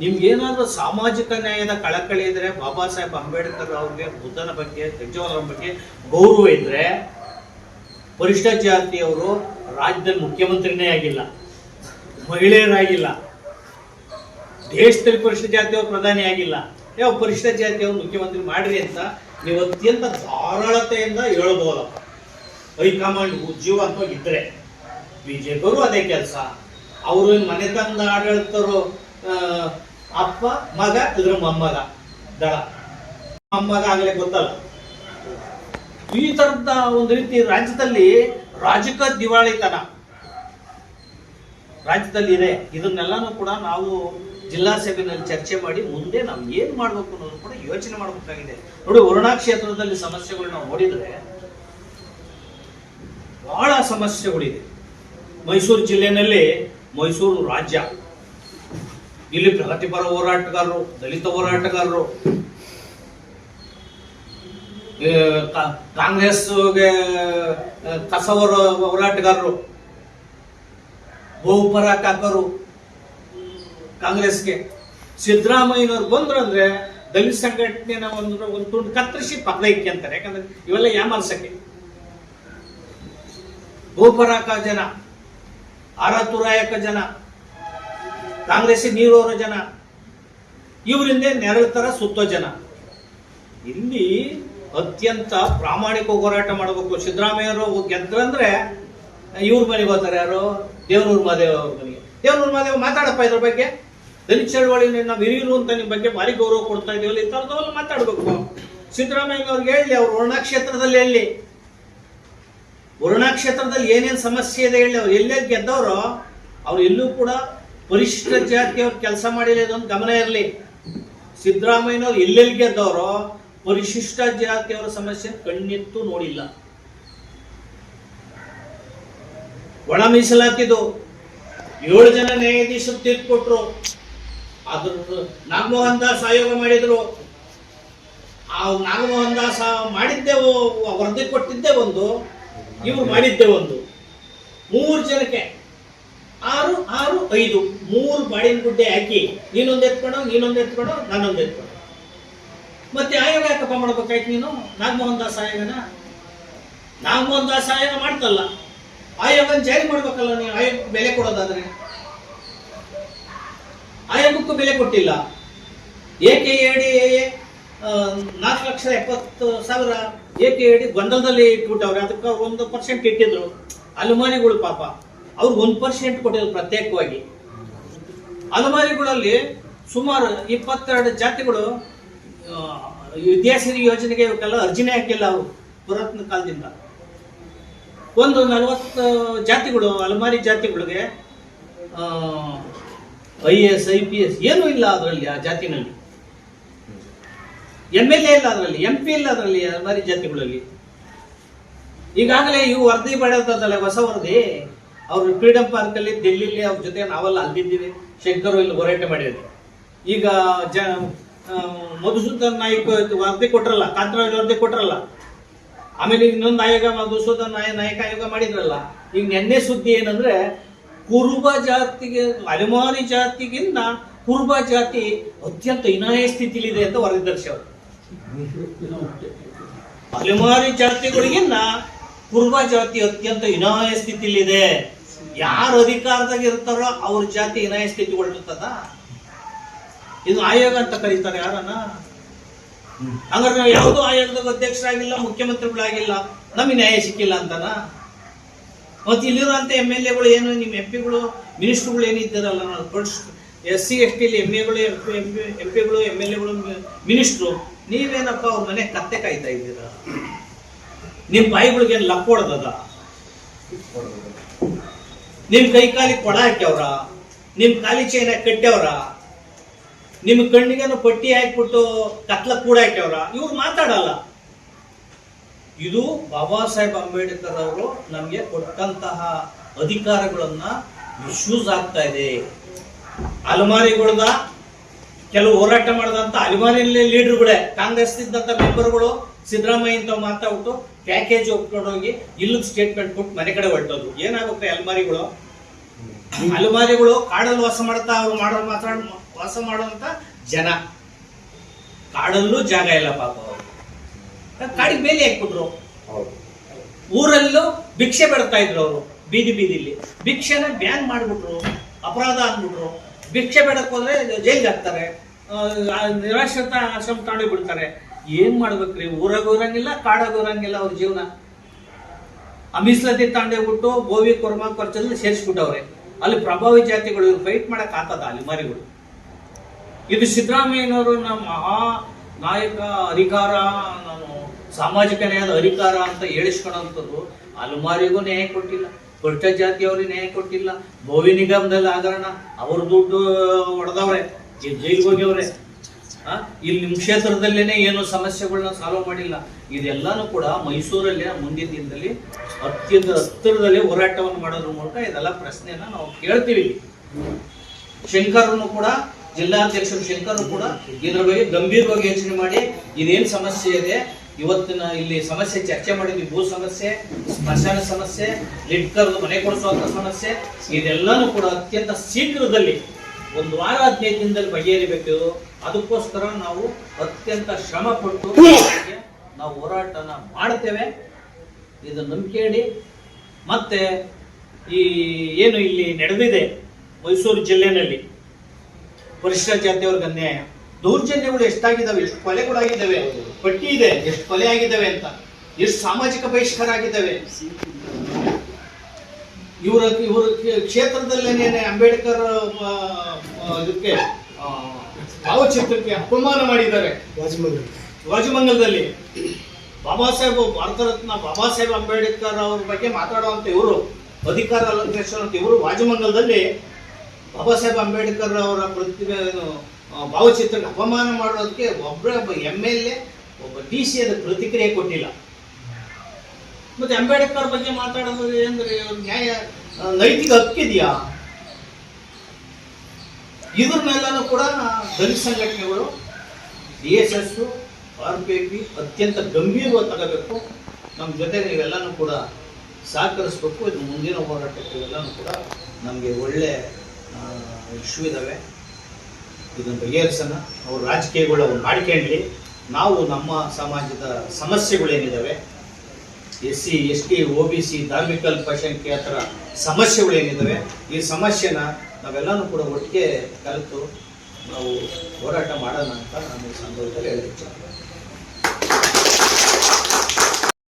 ನಿಮ್ಗೆ ಏನಾದ್ರೂ ಸಾಮಾಜಿಕ ನ್ಯಾಯದ ಕಳಕಳಿ ಇದ್ರೆ ಬಾಬಾ ಸಾಹೇಬ್ ಅಂಬೇಡ್ಕರ್ ಅವ್ರಿಗೆ ಬುದ್ಧನ ಬಗ್ಗೆ ತೆಜ್ಜವರ ಬಗ್ಗೆ ಗೌರವ ಇದ್ರೆ ಪರಿಷ್ಠ ಜಾತಿಯವರು ರಾಜ್ಯದಲ್ಲಿ ಮುಖ್ಯಮಂತ್ರಿನೇ ಆಗಿಲ್ಲ ಮಹಿಳೆಯರಾಗಿಲ್ಲ ದೇಶದಲ್ಲಿ ಪರಿಷ್ಠ ಜಾತಿಯವರು ಪ್ರಧಾನಿ ಆಗಿಲ್ಲ. ಯಾವ ಪರಿಷ್ಠ ಜಾತಿಯವರು ಮುಖ್ಯಮಂತ್ರಿ ಮಾಡ್ರಿ ಅಂತ ನೀವು ಅತ್ಯಂತ ಧಾರಾಳತೆಯಿಂದ ಹೇಳ್ಬೋದಪ್ಪ. ಹೈಕಮಾಂಡ್ ಜೀವಂತವಾಗಿ ಇದ್ರೆ ಬಿಜೆಪಿಯವರು ಅದೇ ಕೆಲಸ. ಅವರು ಮನೆತನದ ಆಡಳಿತರು ಆ, ಅಪ್ಪ, ಮಗ, ಇದ್ರ ಮೊಮ್ಮಗ. ದಳ. ಮೊಮ್ಮಗ ಆಗಲೇ ಗೊತ್ತಲ್ಲ. ಈ ತರದ ಒಂದು ರೀತಿ ರಾಜ್ಯದಲ್ಲಿ ರಾಜಕ ದಿವಾಳಿತನ. ರಾಜ್ಯದಲ್ಲಿ ಇದೆ. ಇದನ್ನೆಲ್ಲಾನು ಕೂಡ ನಾವು ಜಿಲ್ಲಾ ಸಭೆಯಲ್ಲಿ ಚರ್ಚೆ ಮಾಡಿ ಮುಂದೆ ನಾವು ಏನು ಮಾಡ್ಬೇಕು ಅನ್ನೋದು ಕೂಡ ಯೋಚನೆ ಮಾಡಬೇಕಾಗಿದೆ. ನೋಡಿ ವರುಣಾ ಕ್ಷೇತ್ರದಲ್ಲಿ ಸಮಸ್ಯೆಗಳು ನಾವು ನೋಡಿದ್ರೆ ಬಹಳ ಸಮಸ್ಯೆಗಳಿದೆ. ಮೈಸೂರು ಜಿಲ್ಲೆನಲ್ಲಿ ಮೈಸೂರು ರಾಜ್ಯ. ಇಲ್ಲಿ ಪ್ರಗತಿಪರ ಹೋರಾಟಗಾರರು, ದಲಿತ ಹೋರಾಟಗಾರರು. ಕಾಂಗ್ರೆಸ್ಗೆ ಕಸವರ ಕಸ ಹೋರಾಟಗಾರರು. ಬಹುಪರ ಕಾಕರು. ಕಾಂಗ್ರೆಸ್ಗೆ. ಸಿದ್ದರಾಮಯ್ಯನವ್ರು ಬಂದ್ರು ಅಂದ್ರೆ ದಲಿತ ಸಂಘಟನೆನ ಒಂದು ಒಂದು ತುಂಡು ಕತ್ತರಿಸಿ ಪಕ್ಕದ ಇಕ್ಕೊಂತಾರೆ ಯಾಕಂದ್ರೆ ಇವೆಲ್ಲ ಯಾಮರ್ಸಕ್ಕೆ ಭೂಪರಾಕ ಜನ ಅರತುರಾಯಕ ಜನ. ಕಾಂಗ್ರೆಸ್ ನೀರೋರ ಜನ. ಇವರಿಂದ ನೆರಳು ತರ ಸುತ್ತೋ ಜನ. ಇಲ್ಲಿ ಅತ್ಯಂತ ಪ್ರಾಮಾಣಿಕ ಹೋರಾಟ ಮಾಡಬೇಕು. ಸಿದ್ದರಾಮಯ್ಯರು ಗೆದ್ರಂದ್ರೆ ಇವ್ರ ಮನೆಗೆ ಹೋಗ್ತಾರೆ ಯಾರು? ದೇವನೂರು ಮಹಾದೇವ ಅವ್ರ ಮನೆಗೆ ದೇವನೂರು ಮಹಾದೇವ ಮಾತಾಡಪ್ಪ ಇದ್ರ ಬಗ್ಗೆ? ದಲಿತ ಚಳವಳಿ ನಾವು ಅಂತ ನಿಮ್ಮ ಬಗ್ಗೆ ಭಾರಿ ಗೌರವ ಕೊಡ್ತಾ ಇದೀವಲ್ಲ ಈ ಥರದವೆಲ್ಲ ಮಾತಾಡ್ಬೇಕು. ಸಿದ್ದರಾಮಯ್ಯ ಅವ್ರಿಗೆ ಹೇಳಿ, ಅವ್ರು ವರ್ಣ ಕ್ಷೇತ್ರದಲ್ಲಿ ಎಲ್ಲಿ ವರ್ಣ ಕ್ಷೇತ್ರದಲ್ಲಿ ಏನೇನು ಸಮಸ್ಯೆ ಇದೆ ಹೇಳಿ, ಅವ್ರು ಎಲ್ಲೆಲ್ಲಿ ಗೆದ್ದವರು, ಅವ್ರು ಎಲ್ಲೂ ಕೂಡ ಪರಿಶಿಷ್ಟ ಜಾತಿಯವ್ರು ಕೆಲಸ ಮಾಡಿಲ್ಲ, ಇದೊಂದು ಗಮನ ಇರಲಿ. ಸಿದ್ದರಾಮಯ್ಯನವ್ರು ಎಲ್ಲೆಲ್ಲಿ ಗೆದ್ದವರು, ಪರಿಶಿಷ್ಟ ಜಾತಿಯವರ ಸಮಸ್ಯೆ ಕಣ್ಣಿತ್ತು ನೋಡಿಲ್ಲ. ಒಳ ಮೀಸಲಾತಿದು. ಏಳು ಜನ ನ್ಯಾಯಾಧೀಶರು ತೀರ್ಪು ಕೊಟ್ರು ಅದ್ರ ನಾಗಮೋಹನ್ ದಾಸ್ ಆಯೋಗ ಮಾಡಿದ್ರು. ಆ ನಾಗಮೋಹನ್ ದಾಸ್ ಮಾಡಿದ್ದೇ ಒ- ವರದಿ ಕೊಟ್ಟಿದ್ದೆ ಒಂದು, ಇವ್ರು ಮಾಡಿದ್ದೆ ಒಂದು. ಮೂರು ಜನಕ್ಕೆ ಆರು ಆರು, ಐದು, ಮೂರು ಬಾಳಿನ ಗುಡ್ಡೆ ಹಾಕಿ, ನೀನೊಂದು ಎತ್ಕೊಂಡು ನೀನೊಂದು ಎತ್ಕೊಂಡು ನಾನೊಂದು ಎತ್ಕೊಂಡು ಮತ್ತೆ ಆಯೋಗ ಯಾಕಪ್ಪ ಮಾಡ್ಬೇಕಾಯ್ತು ನೀನು? ನಾಗಮೋಹನ್ ದಾಸ್ ಆಯೋಗನ ನಾಗಮೋಹನ್ ದಾಸ್ ಆಯೋಗ ಮಾಡ್ತಲ್ಲ. ಆಯೋಗನ ಜಾರಿ ಮಾಡ್ಬೇಕಲ್ಲ ನೀವು ಆಯೋಗ ಬೆಲೆ ಕೊಡೋದಾದ್ರೆ. ಆಯೋಗಕ್ಕೂ ಬೆಲೆ ಕೊಟ್ಟಿಲ್ಲ. ಏಕೆ ಎಡಿ ನಾಲ್ಕು ಲಕ್ಷ ಎಪ್ಪತ್ತು ಸಾವಿರ? ಏಕೆ ಎಡಿ ಗೊಂದಲದಲ್ಲಿ ಇಟ್ಬಿಟ್ಟವ್ರೆ, ಅದಕ್ಕೆ ಒಂದು ಪರ್ಸೆಂಟ್ ಇಟ್ಟಿದ್ರು. ಅಲುಮಾನಿಗಳು ಪಾಪ. ಅವ್ರು ಒಂದು ಪರ್ಸೆಂಟ್ ಕೊಟ್ಟಿದ್ರು ಪ್ರತ್ಯೇಕವಾಗಿ. ಅಲಮಾರಿಗಳಲ್ಲಿ ಸುಮಾರು ಇಪ್ಪತ್ತೆರಡು ಜಾತಿಗಳು ವಿದ್ಯಾಸಿರಿ ಯೋಜನೆಗೆ ಇವಕ್ಕೆಲ್ಲ ಅರ್ಜಿನೇ ಹಾಕಿಲ್ಲ ಅವರು ಪುರಾತನ ಕಾಲದಿಂದ. ಒಂದು ನಲವತ್ತು ಜಾತಿಗಳು, ಅಲಮಾರಿ ಜಾತಿಗಳಿಗೆ I S, I P S ಏನೂ ಇಲ್ಲ ಅದರಲ್ಲಿ ಆ ಜಾತಿನಲ್ಲಿ. ಎಂ ಎಲ್ ಎ ಇಲ್ಲ ಅದರಲ್ಲಿ, ಎಂ ಪಿ ಇಲ್ಲ ಅದರಲ್ಲಿ ಅಲಮಾರಿ ಜಾತಿಗಳಲ್ಲಿ. ಈಗಾಗಲೇ ಇವು ವರದಿ ಪಡೆದಲ್ಲ ಹೊಸ ವರದಿ. ಅವರು ಫ್ರೀಡಂ ಪಾರ್ಕ್ ಅಲ್ಲಿ ಡೆಲ್ಲಿಲಿ ಅವ್ರ ಜೊತೆ ನಾವೆಲ್ಲ ಅಲ್ಲಿದ್ದೀವಿ. ಶಂಕರ್ ಇಲ್ಲಿ ಹೋರಾಟ ಮಾಡಿದ್ರು. ಈಗ ಜ ಮಧುಸೂದನ್ ನಾಯಕ್ ವರದಿ ಕೊಟ್ರಲ್ಲ, ಕಾಂತರಾಜ್ ವರದಿ ಕೊಟ್ರಲ್ಲ. ಆಮೇಲೆ ಇನ್ನೊಂದು ಆಯೋಗ, ಮಧುಸೂದನ್ ನಾಯ ನಾಯಕ ಆಯೋಗ ಮಾಡಿದ್ರಲ್ಲ. ಈಗ ನೆನ್ನೆ ಸುದ್ದಿ ಏನಂದ್ರೆ, ಕುರುಬ ಜಾತಿಗೆ, ಅಲೆಮಾರಿ ಜಾತಿಗಿಂತ ಕುರುಬ ಜಾತಿ ಅತ್ಯಂತ ಹೀನಾಯ ಸ್ಥಿತಿಲಿದೆ ಅಂತ ವರದಿ ದರ್ಶವ್ರು ಅಲೆಮಾರಿ ಜಾತಿಗಳಿಗಿನ್ನ ಕುರುಬ ಜಾತಿ ಅತ್ಯಂತ ಹೀನಾಯ ಸ್ಥಿತಿಲಿದೆ. ಯಾರು ಅಧಿಕಾರದಾಗ ಇರ್ತಾರೋ ಅವ್ರ ಜಾತಿ ಇನಾಯ ಸ್ಥಿತಿ ಹೊರಟದ ಇದು ಆಯೋಗ ಅಂತ ಕರೀತಾರೆ ಯಾರನ್ನ? ಹಂಗಾರೆ ನಾವು ಯಾವುದೋ ಆಯೋಗದಾಗ ಅಧ್ಯಕ್ಷರಾಗಿಲ್ಲ, ಮುಖ್ಯಮಂತ್ರಿಗಳಾಗಿಲ್ಲ, ನಮಗೆ ನ್ಯಾಯ ಸಿಕ್ಕಿಲ್ಲ ಅಂತನ? ಮತ್ತೆ ಇಲ್ಲಿರುವಂತ ಎಂ ಎಲ್ ಎಗಳು ಏನು, ನಿಮ್ಮ ಎಂ ಪಿಗಳು, ಮಿನಿಸ್ಟ್ರುಗಳು ಏನಿದ್ದಾರಲ್ಲ ಎಸ್ ಸಿ, ಎಸ್ ಟಿಲಿ ಎಂ ಎಗಳು ಎಂ ಪಿಗಳು ಎಂ ಎಲ್ ಎಗಳು, ಮಿನಿಸ್ಟ್ರು, ನೀವೇನಪ್ಪ ಅವ್ರ ಮನೆ ಕತ್ತೆ ಕಾಯ್ತಾ ಇದ್ದೀರಾ? ನಿಮ್ಮ ಬಾಯಿಗಳಿಗೆ ಏನು ಲಕ್ ಹೊಡೆದದ ನಿಮ್ ಕೈ ಕಾಲಿಗೆ ಕೊಡ ಹಾಕ್ಯವ್ರ, ನಿಮ್ ಕಾಲಿ ಚೈನ ಕಟ್ಟ್ಯವ್ರ ನಿಮ್ ಕಣ್ಣಿಗೇನು ಪಟ್ಟಿ ಹಾಕ್ಬಿಟ್ಟು ಕತ್ಲ ಕೂಡ ಹಾಕ್ಯವ್ರ, ಇವ್ರು ಮಾತಾಡಲ್ಲ. ಇದು ಬಾಬಾ ಸಾಹೇಬ್ ಅಂಬೇಡ್ಕರ್ ಅವರು ನಮಗೆ ಕೊಟ್ಟಂತಹ ಅಧಿಕಾರಗಳನ್ನ ಮಿಸ್ಯೂಸ್ ಆಗ್ತಾ ಇದೆ. ಅಲೆಮಾರಿಗಳ್ದ ಕೆಲವು ಹೋರಾಟ ಮಾಡಿದಂತ ಅಲೆಮಾರಿಯಲ್ಲಿ ಲೀಡರ್ಗಳೇ ಕಾಂಗ್ರೆಸ್ ಇದ್ದಂತ ಮೆಂಬರ್ಗಳು ಸಿದ್ದರಾಮಯ್ಯ ಅಂತ ಮಾತಾಡ್ಬಿಟ್ಟು ಪ್ಯಾಕೇಜ್ ಒಪ್ಕೊಂಡೋಗಿ ಇಲ್ಲದ ಸ್ಟೇಟ್ಮೆಂಟ್ ಕೊಟ್ಟು ಮನೆ ಕಡೆ ಹೊರಟೋದು ಏನಾಗುತ್ತೆ ಅಲ್ಮಾರಿಗಳು? ಅಲ್ಮಾರಿಗಳು ಕಾಡಲ್ಲಿ ವಾಸ ಮಾಡ್ತಾ ಅವ್ರು ಮಾಡೋ ಮಾತ್ರ ವಾಸ ಮಾಡುವಂತ ಜನ. ಕಾಡಲ್ಲೂ ಜಾಗ ಇಲ್ಲ ಪಾಪ ಅವರು. ಕಾಡಿಗೆ ಮೇಲೆ ಹಾಕ್ಬಿಟ್ರು. ಊರಲ್ಲೂ ಭಿಕ್ಷೆ ಬಿಡ್ತಾ ಇದ್ರು ಅವರು ಬೀದಿ ಬೀದಿಲಿ. ಭಿಕ್ಷೆನ ಬ್ಯಾನ್ ಮಾಡ್ಬಿಟ್ರು ಅಪರಾಧ ಅಂದ್ಬಿಟ್ರು ಭಿಕ್ಷೆ ಬೇಡಕ್ಕೆ ಹೋದ್ರೆ ಜೈಲ್ಗೆ ಹಾಕ್ತಾರೆ. ನಿರಾಶ್ರಿತ ಆಶ್ರಮ ತಗೊಂಡು ಬಿಡ್ತಾರೆ. ಏನ್ ಮಾಡ್ಬೇಕ್ರಿ? ಊರಾಗ ಇರಂಗಿಲ್ಲ ಕಾಡಾಗ ಇರಂಗಿಲ್ಲ ಅವ್ರ ಜೀವನ. ಆ ತಾಂಡೆ ಬಿಟ್ಟು ಗೋವಿ ಕೊರ್ಮಾ ಕೊರ್ಚಲ್ಲಿ ಸೇರಿಸ್ಬಿಟ್ಟವ್ರೆ. ಅಲ್ಲಿ ಪ್ರಭಾವಿ ಜಾತಿಗಳು ಇವ್ರು ಫೈಟ್ ಮಾಡಕ್ ಆಗ್ತದ ಅಲ್ಲಿ ಮರಿಗಳು. ಇದು ಸಿದ್ದರಾಮಯ್ಯನವರು ನಮ್ಮ ಮಹಾ ನಾಯಕ ಅಧಿಕಾರ ನಾನು ಸಾಮಾಜಿಕ ನ್ಯಾಯದ ಅಧಿಕಾರ ಅಂತ ಹೇಳಿಸ್ಕೊಳಂಥದ್ದು ಅಲ್ಮಾರಿಗೂ ನ್ಯಾಯ ಕೊಟ್ಟಿಲ್ಲ. ಕೊಟ್ಟ ಜಾತಿಯವ್ರಿಗೆ ನ್ಯಾಯ ಕೊಟ್ಟಿಲ್ಲ. ಭೋವಿ ನಿಗಮದಲ್ಲಿ ಆಗರಣ ಅವ್ರ ದುಡ್ಡು ಹೊಡೆದವ್ರೆ ಜೈಲ್ಗೆ ಆ, ಇಲ್ಲಿ ನಿಮ್ಮ ಕ್ಷೇತ್ರದಲ್ಲೇನೆ ಏನು ಸಮಸ್ಯೆಗಳನ್ನ ಸಾಲ್ವ್ ಮಾಡಿಲ್ಲ. ಇದೆಲ್ಲಾನು ಕೂಡ ಮೈಸೂರಲ್ಲಿ ಮುಂದಿನ ದಿನದಲ್ಲಿ ಅತ್ಯಂತ ಹತ್ತಿರದಲ್ಲಿ ಹೋರಾಟವನ್ನು ಮಾಡೋದ್ರ ಮೂಲಕ ಇದೆಲ್ಲ ಪ್ರಶ್ನೆಯನ್ನ ನಾವು ಕೇಳ್ತೀವಿ. ಶಂಕರ್ನು ಕೂಡ ಜಿಲ್ಲಾಧ್ಯಕ್ಷರು ಶಂಕರ್ ಕೂಡ ಇದ್ರ ಬಗ್ಗೆ ಗಂಭೀರವಾಗಿ ಯೋಚನೆ ಮಾಡಿ. ಇದೇನ್ ಸಮಸ್ಯೆ ಇದೆ? ಇವತ್ತಿನ ಇಲ್ಲಿ ಸಮಸ್ಯೆ ಚರ್ಚೆ ಮಾಡಿದ್ವಿ. ಭೂ ಸಮಸ್ಯೆ, ಸ್ಮಶಾನ ಸಮಸ್ಯೆ ಲಿಟ್ಕರ್ ಮನೆ ಕೊಡಿಸುವಂತ ಸಮಸ್ಯೆ, ಇದೆಲ್ಲಾನು ಕೂಡ ಅತ್ಯಂತ ಶೀಘ್ರದಲ್ಲಿ ಒಂದು ವಾರ ಹದಿನೈದು ದಿನದಲ್ಲಿ ಬಗೆಹರಿಬೇಕು. ಅದಕ್ಕೋಸ್ಕರ ನಾವು ಅತ್ಯಂತ ಶ್ರಮ ಪಟ್ಟು ನಾವು ಹೋರಾಟನ ಮಾಡ್ತೇವೆ. ಇದು ನಂಬಿಕೆ ಇಡಿ ಮತ್ತೆ ಈ ಏನು ಇಲ್ಲಿ ನಡೆದಿದೆ ಮೈಸೂರು ಜಿಲ್ಲೆನಲ್ಲಿ ಪರಿಶಿಷ್ಟ ಜಾತಿಯವ್ರಿಗೆ ಅನ್ಯಾಯ ದೌರ್ಜನ್ಯಗಳು ಎಷ್ಟಾಗಿದ್ದಾವೆ? ಎಷ್ಟು ಕೊಲೆಗಳಾಗಿದ್ದಾವೆ? ಪಟ್ಟಿ ಇದೆ. ಎಷ್ಟು ಕೊಲೆ ಆಗಿದ್ದಾವೆ ಅಂತ? ಎಷ್ಟು ಸಾಮಾಜಿಕ ಬಹಿಷ್ಕಾರ ಆಗಿದ್ದಾವೆ ಇವರ ಇವರ ಕ್ಷೇತ್ರದಲ್ಲೇನೆ ಅಂಬೇಡ್ಕರ್ ಇದಕ್ಕೆ ಭಾವಚಿತ್ರಕ್ಕೆ ಅಪಮಾನ ಮಾಡಿದ್ದಾರೆ. ರಾಜಮಂಗಲದಲ್ಲಿ. ಬಾಬಾ ಸಾಹೇಬ್, ಭಾರತ ರತ್ನ ಬಾಬಾ ಸಾಹೇಬ್ ಅಂಬೇಡ್ಕರ್ ಅವ್ರ ಬಗ್ಗೆ ಮಾತಾಡುವಂತ ಇವರು, ಅಧಿಕಾರ ಅಲಂಕರಿಸುವಂತ ಇವರು ರಾಜಮಂಗಲದಲ್ಲಿ ಬಾಬಾ ಸಾಹೇಬ್ ಅಂಬೇಡ್ಕರ್ ಅವರ ಪ್ರತಿಭೆ ಭಾವಚಿತ್ರಕ್ಕೆ ಅಪಮಾನ ಮಾಡೋದಕ್ಕೆ ಒಬ್ಬ ಎಂ ಎಲ್ ಎ, ಒಬ್ಬ ಡಿ ಸಿ ಅದ ಪ್ರತಿಕ್ರಿಯೆ ಕೊಟ್ಟಿಲ್ಲ. ಮತ್ತೆ ಅಂಬೇಡ್ಕರ್ ಬಗ್ಗೆ ಮಾತಾಡೋದು ಅಂದ್ರೆ ನ್ಯಾಯ ನೈತಿಕ ಹಕ್ಕಿದೆಯಾ ಇದ್ರನ್ನೆಲ್ಲನೂ ಕೂಡ ದಲಿತ ಸಂಘಟನೆಗಳು D S S R P P ಅತ್ಯಂತ ಗಂಭೀರವಾಗಿ ತಗೋಬೇಕು. ನಮ್ಮ ಜೊತೆ ನೀವೆಲ್ಲನೂ ಕೂಡ ಸಹಕರಿಸ್ಬೇಕು. ಇದು ಮುಂದಿನ ಹೋರಾಟಕ್ಕೆ ಕೂಡ ನಮಗೆ ಒಳ್ಳೆ ಇಶ್ಯೂ ಇದ್ದಾವೆ ಇದನ್ನು ಬಗೆಹರಿಸೋಣ. ಅವ್ರ ರಾಜಕೀಯಗಳು ಅವ್ರು ಮಾಡ್ಕೊಂಡ್ಲಿ. ನಾವು ನಮ್ಮ ಸಮಾಜದ ಸಮಸ್ಯೆಗಳೇನಿದ್ದಾವೆ S C, S T O B C, ಧಾರ್ಮಿಕ ಅಲ್ಪಸಂಖ್ಯಾತರ ಸಮಸ್ಯೆಗಳೇನಿದ್ದಾವೆ ಈ ಸಮಸ್ಯೆನ ನಾವೆಲ್ಲನೂ ಕೂಡ ಒಟ್ಟಿಗೆ ಕಲಿತು ನಾವು ಹೋರಾಟ ಮಾಡೋಣ ಅಂತ ನಾನು ಸಂದರ್ಭದಲ್ಲಿ ಹೇಳಿದ್ದೀನಿ